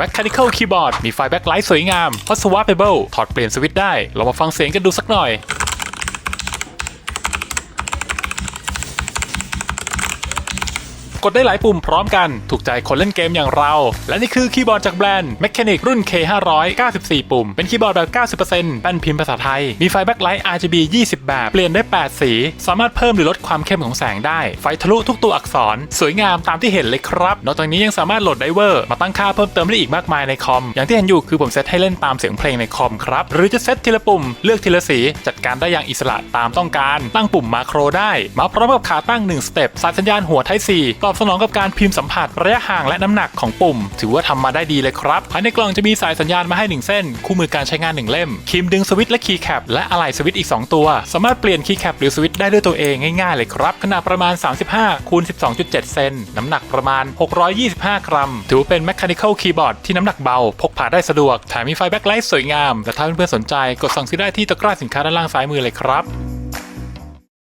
Mechanical Keyboard มีไฟแบ็คไลท์สวยงาม Hot Swappable ถอดเปลี่ยนสวิตช์ได้ เรามาฟังเสียงกันดูสักหน่อย กดได้หลายปุ่มพร้อมกัน ถูกใจคนเล่นเกมอย่างเรา และนี่คือคีย์บอร์ดจากแบรนด์ Mechanic รุ่น K500 94 ปุ่ม เป็นคีย์บอร์ดแบบ 90%แป้นพิมพ์ภาษาไทย มีไฟแบ็คไลท์ RGB 20 แบบ เปลี่ยนได้ 8 สี สามารถเพิ่มหรือลดความเข้มของแสงได้ ไฟทะลุทุกตัวอักษร สวยงามตามที่เห็นเลยครับ นอกจากนี้ยังสามารถโหลดไดเวอร์มาตั้งค่าเพิ่มเติมได้อีกมากมายในคอม อย่างที่เห็นอยู่คือผมเซตให้เล่นตามเสียงเพลงในคอมครับ หรือจะเซตทีละปุ่ม เลือกทีละสี จัดการได้อย่างอิสระตามต้องการ ตั้งปุ่มมาโครได้ มาพร้อมกับขาตั้ง1สเต็ปสายสัญญาณหัว Type C ตอบสนองกับการพิมพ์สัมผัสระยะห่างและน้ำหนักของปุ่ม ถือว่าทำมาได้ดีเลยครับภายในกล่องจะมีสายสัญญาณมาให้ 1 เส้น คู่มือการใช้งาน 1 เล่มคีมดึงสวิตช์และคีย์แคปและอะไหล่สวิตช์อีก 2 ตัว สามารถเปลี่ยนคีย์แคปหรือสวิตช์ได้ด้วยตัวเองง่ายๆเลยครับ ขนาดประมาณ 35คูณ12.7 เซนน้ำหนักประมาณ 625 กรัม ถือว่าเป็น mechanical keyboard ที่น้ำหนักเบา พกพาได้สะดวกแถมมีไฟแบ็คไลท์สวยงาม และถ้าเพื่อนๆสนใจกดสั่งซื้อได้ที่ตะกร้าสินค้าด้านล่างซ้ายมือเลยครับ